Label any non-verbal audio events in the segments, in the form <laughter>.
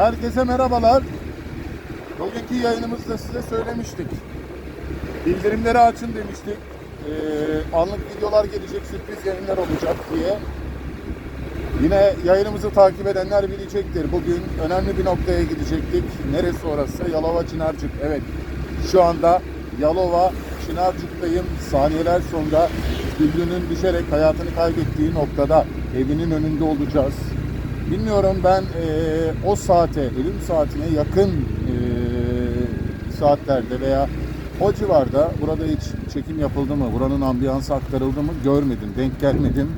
Herkese merhabalar. Bugünkü yayınımızda size söylemiştik. Bildirimleri açın demiştik. Ee, anlık videolar gelecek, sürpriz yayınlar olacak diye. Yine yayınımızı takip edenler bilecektir. Bugün önemli bir noktaya gidecektik. Neresi orası? Yalova Çınarcık. Evet. Şu anda Yalova Çınarcık'tayım. Saniyeler sonra Güllü'nün düşerek hayatını kaybettiği noktada evinin önünde olacağız. Bilmiyorum ben eee, o saate, ölüm saatine yakın eee, saatlerde veya o civarda burada hiç çekim yapıldı mı, buranın ambiyansı aktarıldı mı görmedim, denk gelmedim.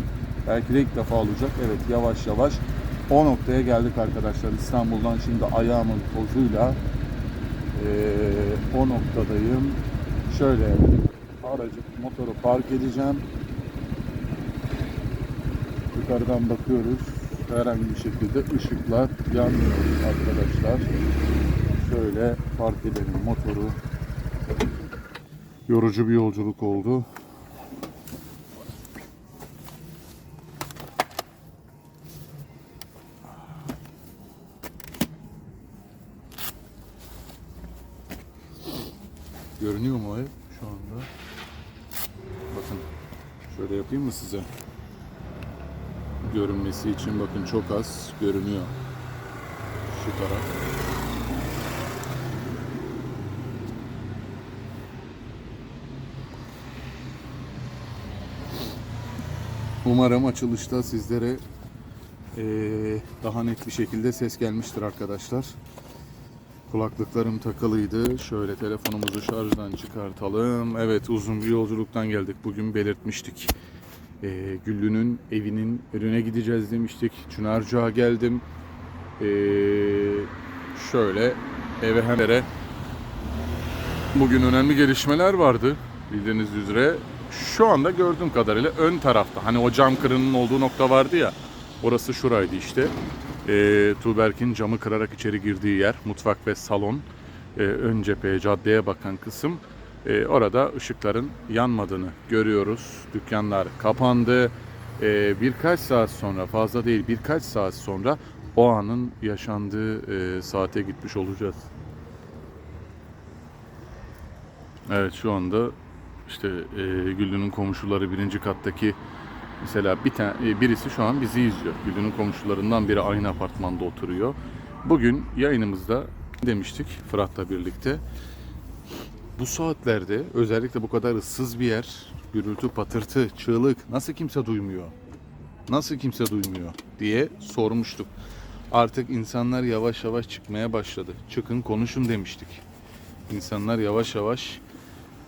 Belki de ilk defa olacak. Evet yavaş yavaş o noktaya geldik arkadaşlar. İstanbul'dan şimdi ayağımın tozuyla eee, o noktadayım. Şöyle aracı, motoru park edeceğim. Yukarıdan bakıyoruz. Herhangi bir şekilde ışıklar yanmıyor arkadaşlar. Şöyle park edelim motoru. Yorucu bir yolculuk oldu. Görünüyor mu ev şu anda? Bakın şöyle yapayım mı size? Görünmesi için bakın çok az görünüyor. Şu taraf. Umarım açılışta sizlere eee, daha net bir şekilde ses gelmiştir arkadaşlar. Kulaklıklarım takılıydı. Şöyle telefonumuzu şarjdan çıkartalım. Evet uzun bir yolculuktan geldik. Bugün belirtmiştik. Ee, Güllü'nün evinin önüne gideceğiz demiştik. Çınarcık'a geldim. Ee, şöyle eve hemen Bugün önemli gelişmeler vardı bildiğiniz üzere. Şu anda gördüğüm kadarıyla ön tarafta hani o cam kırının olduğu nokta vardı ya orası şuraydı işte. Ee, Tuğberk'in camı kırarak içeri girdiği yer mutfak ve salon Ee, ön cepheye caddeye bakan kısım Ee, orada ışıkların yanmadığını görüyoruz. Dükkanlar kapandı. Ee, birkaç saat sonra fazla değil birkaç saat sonra o anın yaşandığı e, saate gitmiş olacağız. Evet şu anda işte e, Güllü'nün komşuları birinci kattaki mesela bir tane birisi şu an bizi izliyor. Güllü'nün komşularından biri aynı apartmanda oturuyor. Bugün yayınımızda demiştik Fırat'la birlikte. Bu saatlerde özellikle bu kadar ıssız bir yer, gürültü, patırtı, çığlık nasıl kimse duymuyor? Nasıl kimse duymuyor diye sormuştuk. Artık insanlar yavaş yavaş çıkmaya başladı. Çıkın konuşun demiştik. İnsanlar yavaş yavaş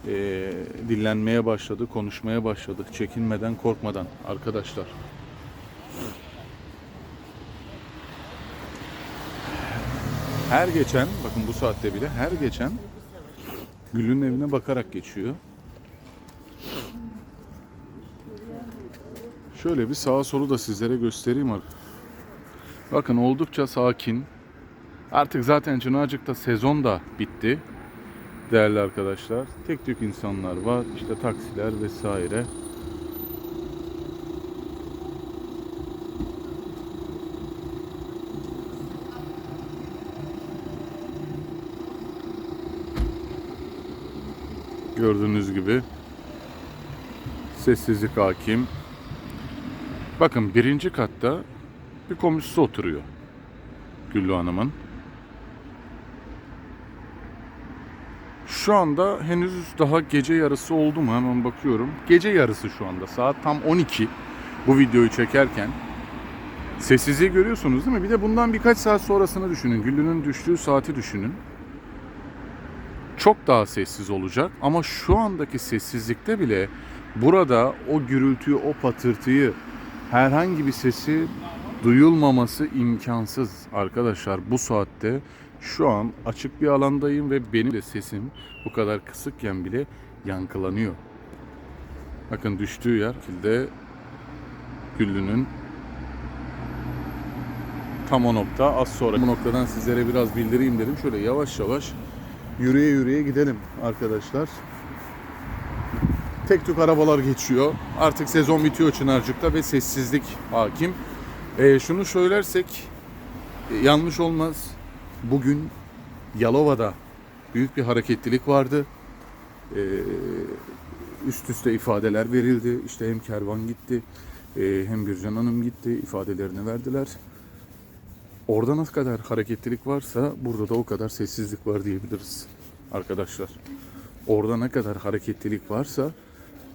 eee, dillenmeye başladı, konuşmaya başladı. Çekinmeden, korkmadan arkadaşlar. Her geçen, bakın bu saatte bile her geçen Gül'ün evine bakarak geçiyor. Şöyle bir sağa solu da sizlere göstereyim artık. Bakın oldukça sakin. Artık zaten Çınarcık'ta sezon da bitti değerli arkadaşlar. Tek tük insanlar var. İşte taksiler vesaire. Gördüğünüz gibi sessizlik hakim. Bakın birinci katta bir komşusu oturuyor. Güllü Hanım'ın. Şu anda henüz daha gece yarısı oldu mu hemen bakıyorum. Gece yarısı şu anda saat tam 12 bu videoyu çekerken. Sessizliği görüyorsunuz değil mi? Bir de bundan birkaç saat sonrasını düşünün. Güllü'nün düştüğü saati düşünün. Çok daha sessiz olacak ama şu andaki sessizlikte bile burada o gürültüyü, o patırtıyı, herhangi bir sesi duyulmaması imkansız arkadaşlar bu saatte şu an açık bir alandayım ve benim de sesim bu kadar kısıkken bile yankılanıyor. Bakın düştüğü yer de Güllü'nün tam o nokta az sonra bu noktadan sizlere biraz bildireyim dedim. Şöyle yavaş yavaş yürüye yürüye gidelim arkadaşlar. Tek tük arabalar geçiyor. Artık sezon bitiyor Çınarcık'ta ve sessizlik hakim. Ee, şunu söylersek e, yanlış olmaz. bugün Yalova'da büyük bir hareketlilik vardı. Ee, üst üste ifadeler verildi. İşte hem Kervan gitti e, hem Bircan Hanım gitti ifadelerini verdiler. Orada ne kadar hareketlilik varsa burada da o kadar sessizlik var diyebiliriz arkadaşlar. Orada ne kadar hareketlilik varsa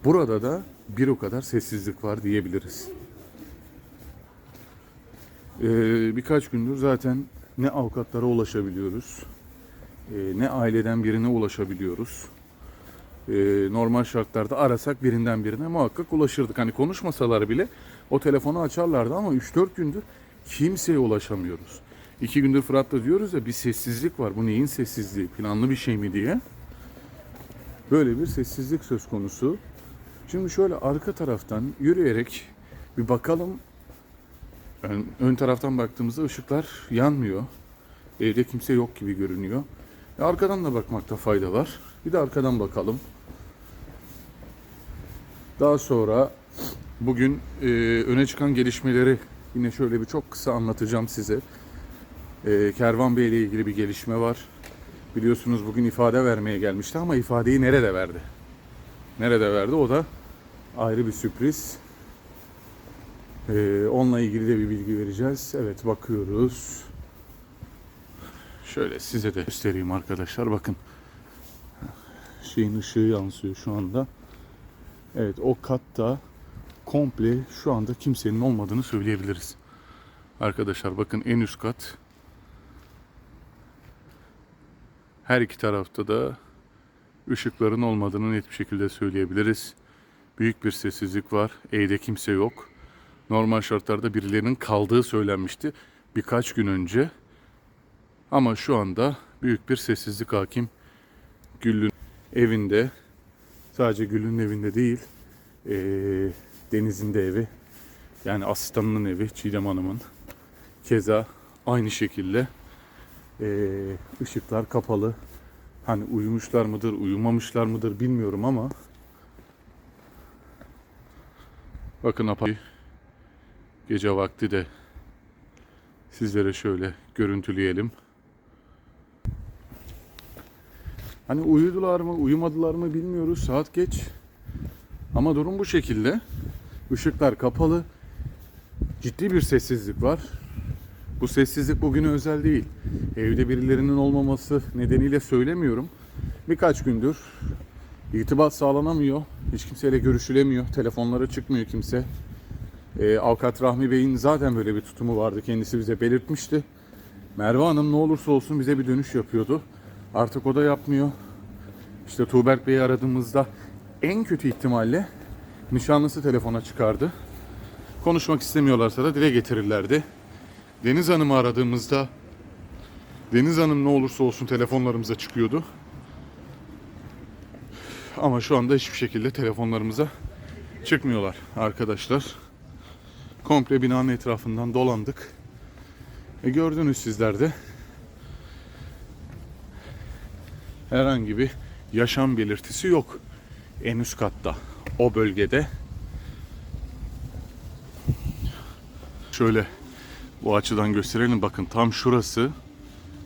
burada da bir o kadar sessizlik var diyebiliriz. Ee, birkaç gündür zaten ne avukatlara ulaşabiliyoruz, e, ne aileden birine ulaşabiliyoruz. Ee, normal şartlarda arasak birinden birine muhakkak ulaşırdık. Hani konuşmasalar bile o telefonu açarlardı ama 3-4 gündür kimseye ulaşamıyoruz. İki gündür Fırat'ta diyoruz ya bir sessizlik var. Bu neyin sessizliği? Planlı bir şey mi diye. Böyle bir sessizlik söz konusu. Şimdi şöyle arka taraftan yürüyerek bir bakalım. Ön, ön taraftan baktığımızda ışıklar yanmıyor. Evde kimse yok gibi görünüyor. E, arkadan da bakmakta fayda var. Bir de arkadan bakalım. Daha sonra bugün e, öne çıkan gelişmeleri yine şöyle bir çok kısa anlatacağım size. E, Kervan Bey ile ilgili bir gelişme var. Biliyorsunuz bugün ifade vermeye gelmişti ama ifadeyi nerede verdi? Nerede verdi? O da ayrı bir sürpriz. E, onunla ilgili de bir bilgi vereceğiz. Evet bakıyoruz. Şöyle size de göstereyim arkadaşlar. Bakın şeyin ışığı yansıyor şu anda. Evet o katta komple şu anda kimsenin olmadığını söyleyebiliriz. Arkadaşlar bakın en üst kat. Her iki tarafta da ışıkların olmadığını net bir şekilde söyleyebiliriz. Büyük bir sessizlik var. Evde kimse yok. Normal şartlarda birilerinin kaldığı söylenmişti birkaç gün önce. Ama şu anda büyük bir sessizlik hakim. Güllü'nün evinde, sadece Güllü'nün evinde değil, eee, Deniz'in de evi, yani asistanının evi, Çiğdem Hanım'ın. Keza aynı şekilde eee, ışıklar kapalı. Hani uyumuşlar mıdır, uyumamışlar mıdır bilmiyorum ama bakın apa- gece vakti de sizlere şöyle görüntüleyelim. Hani uyudular mı, uyumadılar mı bilmiyoruz. Saat geç. Ama durum bu şekilde. Işıklar kapalı. Ciddi bir sessizlik var. Bu sessizlik bugüne özel değil. Evde birilerinin olmaması nedeniyle söylemiyorum. Birkaç gündür irtibat sağlanamıyor. Hiç kimseyle görüşülemiyor. Telefonlara çıkmıyor kimse. Ee, Avukat Rahmi Bey'in zaten böyle bir tutumu vardı. Kendisi bize belirtmişti. Merve Hanım ne olursa olsun bize bir dönüş yapıyordu. Artık o da yapmıyor. İşte Tuğberk Bey'i aradığımızda en kötü ihtimalle nişanlısı telefona çıkardı. Konuşmak istemiyorlarsa da dile getirirlerdi. Deniz Hanım'ı aradığımızda Deniz Hanım ne olursa olsun telefonlarımıza çıkıyordu. Ama şu anda hiçbir şekilde telefonlarımıza çıkmıyorlar arkadaşlar. Komple binanın etrafından dolandık. E gördünüz sizler de. herhangi bir yaşam belirtisi yok. En üst katta o bölgede. Şöyle bu açıdan gösterelim bakın tam şurası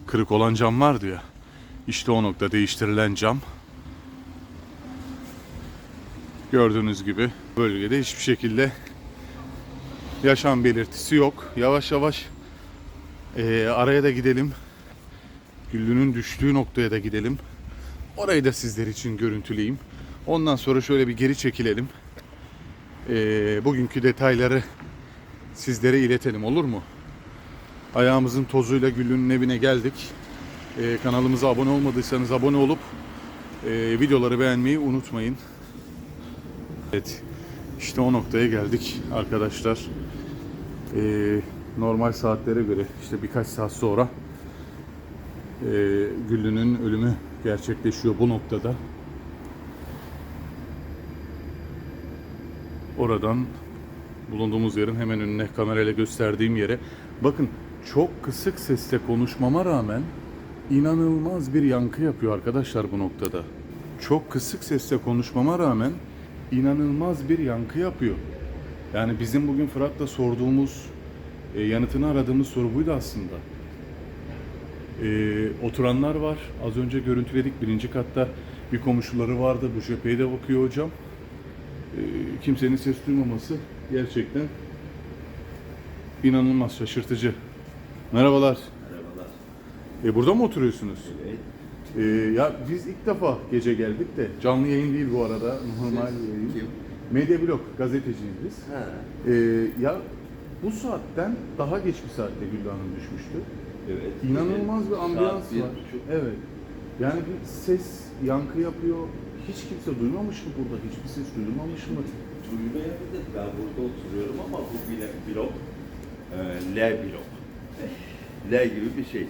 kırık olan cam vardı ya. İşte o nokta değiştirilen cam. Gördüğünüz gibi bölgede hiçbir şekilde yaşam belirtisi yok. Yavaş yavaş eee, araya da gidelim. Güllünün düştüğü noktaya da gidelim. Orayı da sizler için görüntüleyeyim. Ondan sonra şöyle bir geri çekilelim. Ee, bugünkü detayları sizlere iletelim olur mu? Ayağımızın tozuyla Güllü'nün evine geldik. Ee, kanalımıza abone olmadıysanız abone olup e, videoları beğenmeyi unutmayın. Evet, işte o noktaya geldik arkadaşlar. Ee, normal saatlere göre işte birkaç saat sonra e, Güllü'nün ölümü gerçekleşiyor bu noktada. Oradan bulunduğumuz yerin hemen önüne kamerayla gösterdiğim yere bakın çok kısık sesle konuşmama rağmen inanılmaz bir yankı yapıyor arkadaşlar bu noktada. Çok kısık sesle konuşmama rağmen inanılmaz bir yankı yapıyor. Yani bizim bugün Fırat'la sorduğumuz, e, yanıtını aradığımız soru buydu aslında. Ee, oturanlar var. Az önce görüntüledik. Birinci katta bir komşuları vardı. Bu cepheye de bakıyor hocam. Ee, kimsenin ses duymaması gerçekten inanılmaz şaşırtıcı. Merhabalar. Merhabalar. E, burada mı oturuyorsunuz? Evet. Ee, ya biz ilk defa gece geldik de canlı yayın değil bu arada normal Siz yayın. kim? Medya Blog gazeteciyiz biz. Ha. Ee, ya bu saatten daha geç bir saatte Güllü Hanım düşmüştü. Evet. İnanılmaz bir ambiyans Saat bir var. buçuk. Evet. Yani bir ses yankı yapıyor. Hiç kimse duymamış mı burada? Hiçbir ses duyulmamış mı? Duymayabilir. Ben burada oturuyorum ama bu bile blok e, L blok. L gibi bir şey.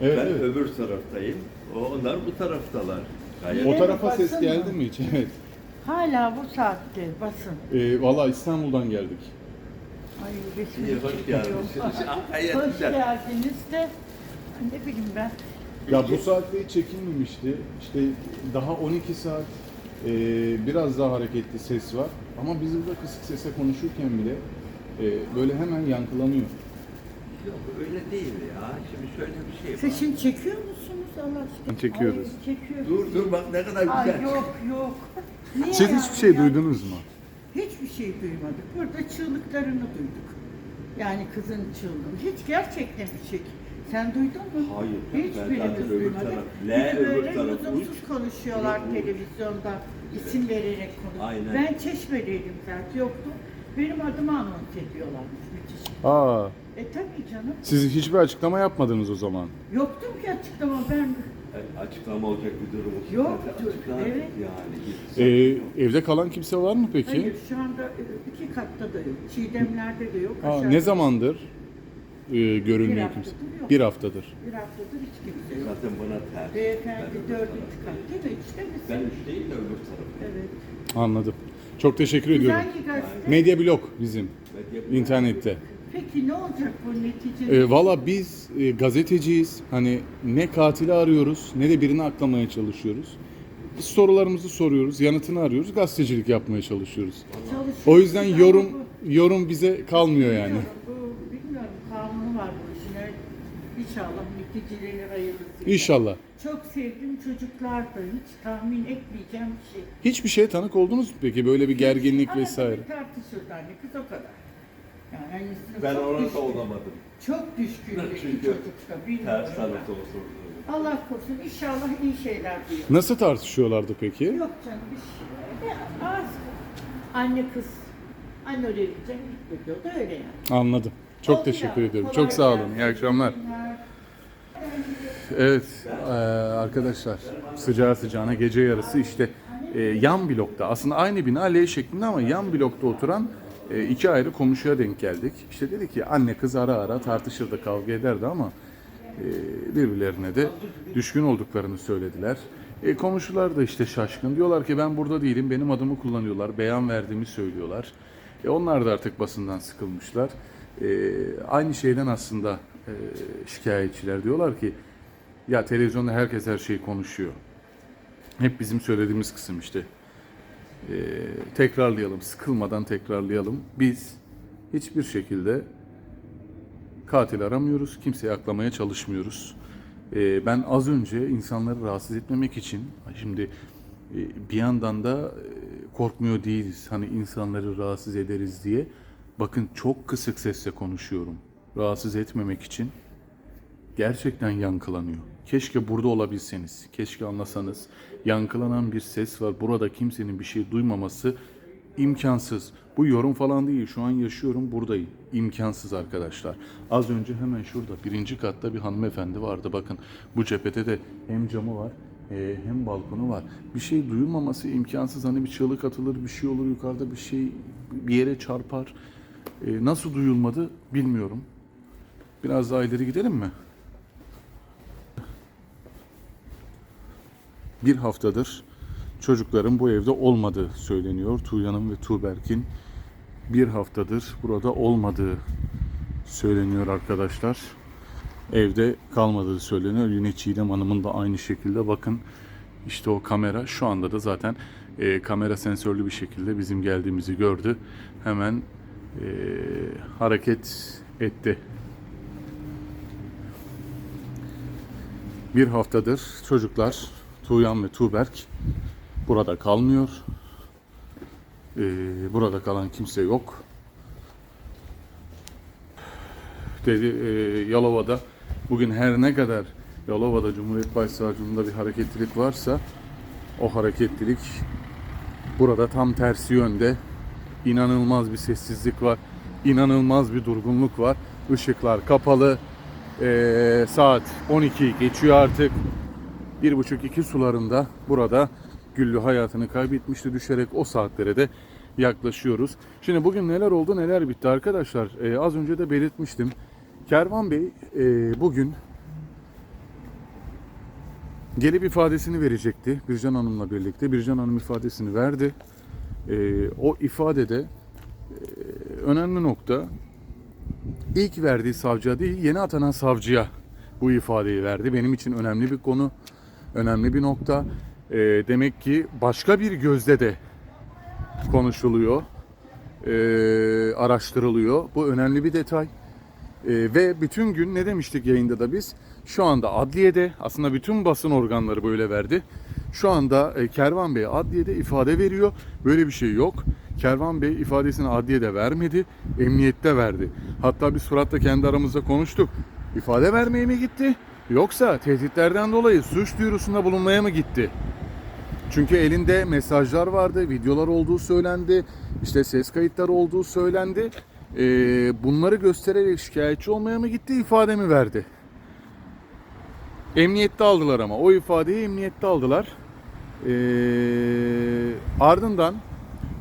Evet, ben evet. öbür taraftayım. O- Onlar bu taraftalar. Gayet O tarafa ses geldi mı? mi hiç? <laughs> Evet. Hala bu saatte basın. Ee, Valla İstanbul'dan geldik. Ay iyi, resmini hoş çekiyorum. geldiniz. <laughs> Gayet Hoş güzel. geldiniz de ne bileyim ben. Ya bu saatte çekilmemişti. İşte daha 12 saat e, biraz daha hareketli ses var. Ama biz burada kısık sesle konuşurken bile e, böyle hemen yankılanıyor. Yok öyle değil ya. Şimdi şöyle bir şey Siz var. şimdi çekiyor musunuz Allah aşkına? Çekiyoruz. Ay, çekiyoruz. Dur dur bak ne kadar Ay güzel. yok yok. <laughs> Niye Siz yani hiçbir şey ya? duydunuz mu? Hiçbir şey duymadık. Burada çığlıklarını duyduk. Yani kızın çığlığını. Hiç gerçekten bir şey. Sen duydun mu? Hayır, ben Hiçbirimiz zaten öbür duymadık. taraf- L öbür böyle taraf lüzumsuz uç. konuşuyorlar Uç. televizyonda. isim vererek konuş. Aynen. Ben çeşmeliydim zaten yoktu. Benim adımı anons ediyorlarmış müthiş. Aa, E tabii canım. siz hiçbir açıklama yapmadınız o zaman. Yoktum ki açıklama ben. Yani açıklama olacak bir durum olsun. Yoktur, Açıklardık evet. Yani. Ee, evde kalan kimse var mı peki? Hayır şu anda e, iki katta da yok. Çiğdemlerde de yok. Aa, aşağıda- ne zamandır e, Bir haftadır kimse? yok. Bir haftadır. Bir haftadır hiç kimse yok. Zaten bana ters. Beyefendi Ben- dördüncü kat değil mi? Üçte misin? Ben üç değil de öbür taraf. Evet. Anladım. Çok teşekkür Biz ediyorum. hangi gazete? Medya Blog bizim Medya- internette. Peki ne olacak bu neticede? E, Valla biz e, gazeteciyiz. Hani ne katili arıyoruz ne de birini aklamaya çalışıyoruz. Biz sorularımızı soruyoruz, yanıtını arıyoruz, gazetecilik yapmaya çalışıyoruz. Çalışıyoruz O yüzden ama yorum bu- yorum bize kalmıyor yani. Bilmiyorum, bu, bilmiyorum kanunu var bu işin. Evet. İnşallah neticeleri hayırlısı. İnşallah. Çok sevdiğim çocuklar da hiç tahmin etmeyeceğim bir şey. Hiçbir şeye tanık oldunuz mu peki? Böyle bir gerginlik Arada vesaire. bir tartışıldı anne kız o kadar. Yani Ben çok ona düşkün. da olamadım. Çok düşkün bir Çünkü çocukta. Bilmiyorum. Ters tarafta olsun. Allah korusun inşallah iyi şeyler duyuyor. Nasıl tartışıyorlardı peki? Yok canım bir şey. Ya, az. Anne kız. Anne oraya gideceğim gitme diyor da öyle yani. Anladım. Çok Oldu teşekkür ya, ediyorum. kolay Çok sağ olun. gelsin. İyi akşamlar. Evet eee, arkadaşlar sıcağı sıcağına gece yarısı işte eee, yan blokta aslında aynı bina L şeklinde ama yan blokta oturan eee, iki ayrı komşuya denk geldik. İşte dedi ki anne kız ara ara tartışırdı kavga ederdi ama birbirlerine de düşkün olduklarını söylediler. E, komşular da işte şaşkın. Diyorlar ki ben burada değilim benim adımı kullanıyorlar beyan verdiğimi söylüyorlar. E, onlar da artık basından sıkılmışlar. E, aynı şeyden aslında e, şikayetçiler diyorlar ki ya televizyonda herkes her şeyi konuşuyor. Hep bizim söylediğimiz kısım işte. E, tekrarlayalım, sıkılmadan tekrarlayalım. Biz hiçbir şekilde katil aramıyoruz, kimseyi aklamaya çalışmıyoruz. E, ben az önce insanları rahatsız etmemek için, şimdi e, bir yandan da e, korkmuyor değiliz. Hani insanları rahatsız ederiz diye. Bakın çok kısık sesle konuşuyorum. Rahatsız etmemek için gerçekten yankılanıyor. Keşke burada olabilseniz, keşke anlasanız. Yankılanan bir ses var. Burada kimsenin bir şey duymaması imkansız. Bu yorum falan değil. Şu an yaşıyorum buradayım. İmkansız arkadaşlar. Az önce hemen şurada birinci katta bir hanımefendi vardı. Bakın bu cephede de hem camı var e, hem balkonu var. Bir şey duyulmaması imkansız. Hani bir çığlık atılır, bir şey olur yukarıda bir şey bir yere çarpar. E, nasıl duyulmadı bilmiyorum. Biraz daha ileri gidelim mi? Bir haftadır çocukların bu evde olmadığı söyleniyor. Tuğyan'ın ve Tuğberk'in bir haftadır burada olmadığı söyleniyor arkadaşlar. Evde kalmadığı söyleniyor. Yine Çiğdem Hanım'ın da aynı şekilde bakın işte o kamera şu anda da zaten e, kamera sensörlü bir şekilde bizim geldiğimizi gördü. Hemen e, hareket etti. Bir haftadır çocuklar Tuğyan ve Tuğberk burada kalmıyor. Ee, burada kalan kimse yok. Dedi e, Yalova'da bugün her ne kadar Yalova'da Cumhuriyet Başsavcılığında bir hareketlilik varsa o hareketlilik burada tam tersi yönde inanılmaz bir sessizlik var. inanılmaz bir durgunluk var. Işıklar kapalı. Ee, saat 12 geçiyor artık. Bir buçuk iki sularında burada Güllü hayatını kaybetmişti düşerek o saatlere de yaklaşıyoruz. Şimdi bugün neler oldu neler bitti arkadaşlar. Ee, az önce de belirtmiştim. Kervan Bey e, bugün gelip ifadesini verecekti Bircan Hanım'la birlikte. Bircan Hanım ifadesini verdi. Ee, o ifadede e, önemli nokta ilk verdiği savcıya değil yeni atanan savcıya bu ifadeyi verdi. Benim için önemli bir konu, önemli bir nokta. Ee, demek ki başka bir gözde de konuşuluyor, ee, araştırılıyor. Bu önemli bir detay. Ee, ve bütün gün ne demiştik yayında da biz? Şu anda adliyede aslında bütün basın organları böyle verdi. Şu anda e, Kervan Bey adliyede ifade veriyor. Böyle bir şey yok. Kervan Bey ifadesini adliyede vermedi, emniyette verdi. Hatta biz Fırat'la kendi aramızda konuştuk. İfade vermeye mi gitti? Yoksa tehditlerden dolayı suç duyurusunda bulunmaya mı gitti? Çünkü elinde mesajlar vardı, videolar olduğu söylendi, işte ses kayıtları olduğu söylendi. Ee, bunları göstererek şikayetçi olmaya mı gitti, ifade mi verdi? Emniyette aldılar ama. O ifadeyi emniyette aldılar. Ee, ardından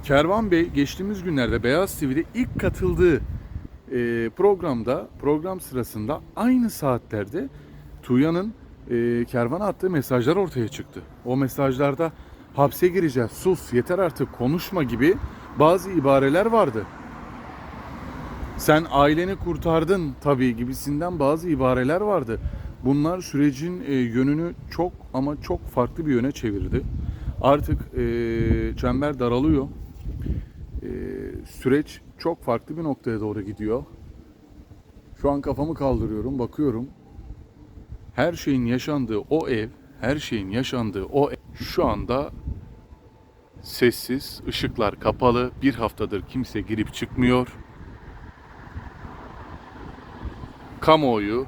Kervan Bey geçtiğimiz günlerde Beyaz TV'de ilk katıldığı e, programda, program sırasında aynı saatlerde Tuğya'nın e, kervana attığı mesajlar ortaya çıktı. O mesajlarda hapse gireceğiz, sus, yeter artık konuşma gibi bazı ibareler vardı. Sen aileni kurtardın tabii gibisinden bazı ibareler vardı. Bunlar sürecin e, yönünü çok ama çok farklı bir yöne çevirdi. Artık e, çember daralıyor. E, süreç çok farklı bir noktaya doğru gidiyor. Şu an kafamı kaldırıyorum, bakıyorum. Her şeyin yaşandığı o ev, her şeyin yaşandığı o ev şu anda sessiz, ışıklar kapalı. Bir haftadır kimse girip çıkmıyor. Kamuoyu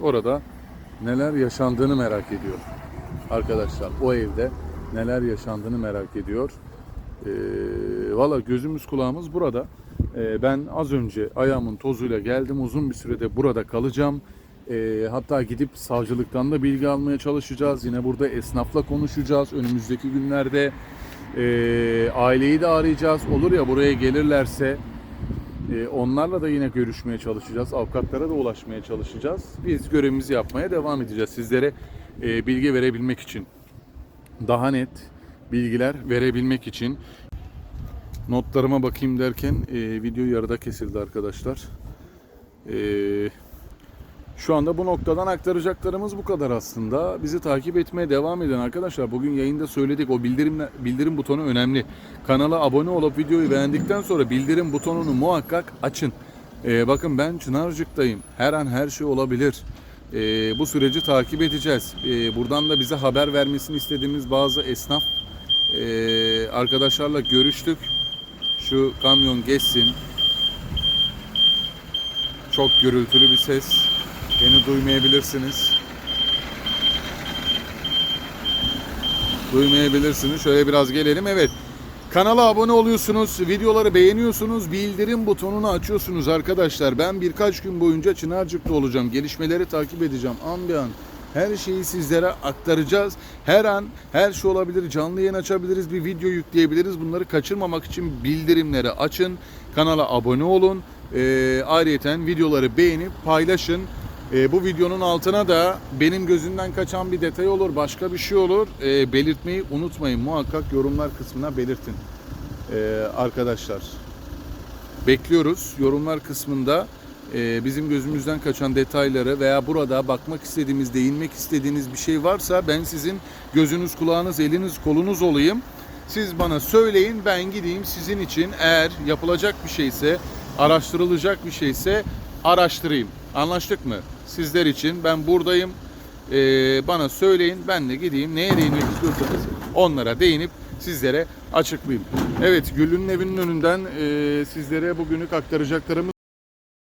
orada neler yaşandığını merak ediyor. Arkadaşlar o evde neler yaşandığını merak ediyor. Ee, Valla gözümüz kulağımız burada. Ee, ben az önce ayağımın tozuyla geldim. Uzun bir sürede burada kalacağım. Ee, hatta gidip savcılıktan da bilgi almaya çalışacağız. Yine burada esnafla konuşacağız önümüzdeki günlerde. Ee, aileyi de arayacağız. Olur ya buraya gelirlerse e, onlarla da yine görüşmeye çalışacağız. Avukatlara da ulaşmaya çalışacağız. Biz görevimizi yapmaya devam edeceğiz. Sizlere e, bilgi verebilmek için. Daha net bilgiler verebilmek için. Notlarıma bakayım derken e, video yarıda kesildi arkadaşlar. E, şu anda bu noktadan aktaracaklarımız bu kadar aslında. Bizi takip etmeye devam edin arkadaşlar. Bugün yayında söyledik o bildirim bildirim butonu önemli. Kanala abone olup videoyu beğendikten sonra bildirim butonunu muhakkak açın. Ee, bakın ben Çınarcık'tayım. Her an her şey olabilir. Ee, bu süreci takip edeceğiz. Ee, buradan da bize haber vermesini istediğimiz bazı esnaf ee, arkadaşlarla görüştük. Şu kamyon geçsin. Çok gürültülü bir ses. Beni duymayabilirsiniz. Duymayabilirsiniz. Şöyle biraz gelelim. Evet. Kanala abone oluyorsunuz, videoları beğeniyorsunuz, bildirim butonunu açıyorsunuz arkadaşlar. Ben birkaç gün boyunca Çınarcık'ta olacağım. Gelişmeleri takip edeceğim. An bir an. Her şeyi sizlere aktaracağız. Her an her şey olabilir. Canlı yayın açabiliriz, bir video yükleyebiliriz. Bunları kaçırmamak için bildirimleri açın. Kanala abone olun. Ee, ayrıyeten videoları beğenip paylaşın. Ee, bu videonun altına da benim gözümden kaçan bir detay olur, başka bir şey olur. Ee, belirtmeyi unutmayın. Muhakkak yorumlar kısmına belirtin. Ee, arkadaşlar. Bekliyoruz. Yorumlar kısmında e, bizim gözümüzden kaçan detayları veya burada bakmak istediğimiz, değinmek istediğiniz bir şey varsa ben sizin gözünüz, kulağınız, eliniz, kolunuz olayım. Siz bana söyleyin ben gideyim sizin için eğer yapılacak bir şeyse, araştırılacak bir şeyse araştırayım. Anlaştık mı? Sizler için ben buradayım. e, bana söyleyin. Ben de gideyim neye değinmek istiyorsanız onlara değinip sizlere açıklayayım. Evet Güllü'nün evinin önünden e, sizlere bugünlük aktaracaklarımız